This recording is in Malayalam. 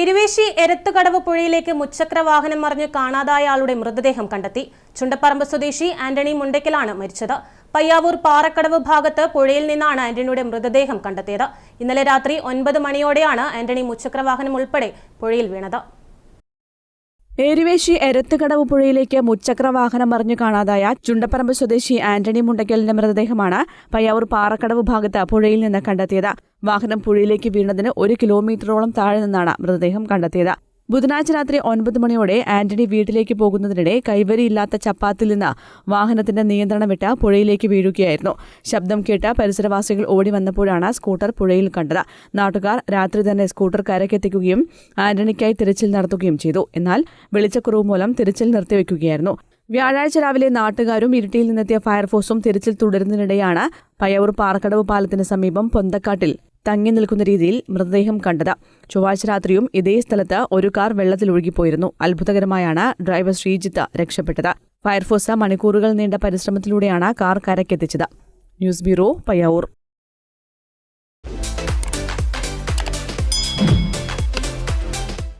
എരുവേശി എരത്തുകടവ് പുഴയിലേക്ക് മുച്ചക്ര വാഹനം മറിഞ്ഞ് കാണാതായ ആളുടെ മൃതദേഹം കണ്ടെത്തി. ചുണ്ടപ്പറമ്പ് സ്വദേശി ആന്റണി മുണ്ടയ്ക്കലാണ് മരിച്ചത്. പയ്യാവൂർ പാറക്കടവ് ഭാഗത്ത് പുഴയിൽ നിന്നാണ് ആന്റണിയുടെ മൃതദേഹം കണ്ടെത്തിയത്. ഇന്നലെ രാത്രി ഒൻപത് മണിയോടെയാണ് ആന്റണി മുച്ചക്ര വാഹനം ഉൾപ്പെടെ പുഴയിൽ വീണത്. ഏരുവേശി എരത്തുകടവ് പുഴയിലേക്ക് മുച്ചക്ര വാഹനം മറിഞ്ഞു കാണാതായ ചുണ്ടപ്പറമ്പ് സ്വദേശി ആന്റണി മുണ്ടയ്ക്കലിന്റെ മൃതദേഹമാണ് പയ്യാവൂർ പാറക്കടവ് ഭാഗത്ത് പുഴയിൽ നിന്ന് കണ്ടെത്തിയത്. വാഹനം പുഴയിലേക്ക് വീണതിന് ഒരു കിലോമീറ്ററോളം താഴെ നിന്നാണ് മൃതദേഹം കണ്ടെത്തിയത്. ബുധനാഴ്ച രാത്രി ഒൻപത് മണിയോടെ ആന്റണി വീട്ടിലേക്ക് പോകുന്നതിനിടെ കൈവരിയില്ലാത്ത ചപ്പാത്തിൽ നിന്ന് വാഹനത്തിന്റെ നിയന്ത്രണം വിട്ട് പുഴയിലേക്ക് വീഴുകയായിരുന്നു. ശബ്ദം കേട്ട പരിസരവാസികൾ ഓടി വന്നപ്പോഴാണ് സ്കൂട്ടർ പുഴയിൽ കണ്ടത്. നാട്ടുകാർ രാത്രി തന്നെ സ്കൂട്ടർ കരക്കെത്തിക്കുകയും ആന്റണിക്കായി തിരച്ചിൽ നടത്തുകയും ചെയ്തു. എന്നാൽ വെളിച്ചക്കുറവ് മൂലം തിരച്ചിൽ നിർത്തിവെക്കുകയായിരുന്നു. വ്യാഴാഴ്ച രാവിലെ നാട്ടുകാരും ഇരിട്ടിയിൽ നിന്നെത്തിയ ഫയർഫോഴ്സും തിരച്ചിൽ തുടരുന്നതിനിടെയാണ് പയ്യവൂർ പാറക്കടവ് പാലത്തിന് സമീപം പൊന്തക്കാട്ടിൽ തങ്ങി നിൽക്കുന്ന രീതിയിൽ മൃതദേഹം കണ്ടത്. ചൊവ്വാഴ്ച രാത്രിയും ഇതേ സ്ഥലത്ത് ഒരു കാർ വെള്ളത്തിൽ ഒഴുകിപ്പോയിരുന്നു. അത്ഭുതകരമായാണ് ഡ്രൈവർ ശ്രീജിത്ത് രക്ഷപ്പെട്ടത്. ഫയർഫോഴ്സ് മണിക്കൂറുകൾ നീണ്ട പരിശ്രമത്തിലൂടെയാണ് കാർ കരക്കെത്തിച്ചത് ന്യൂസ് ബ്യൂറോ പയ്യാവൂർ.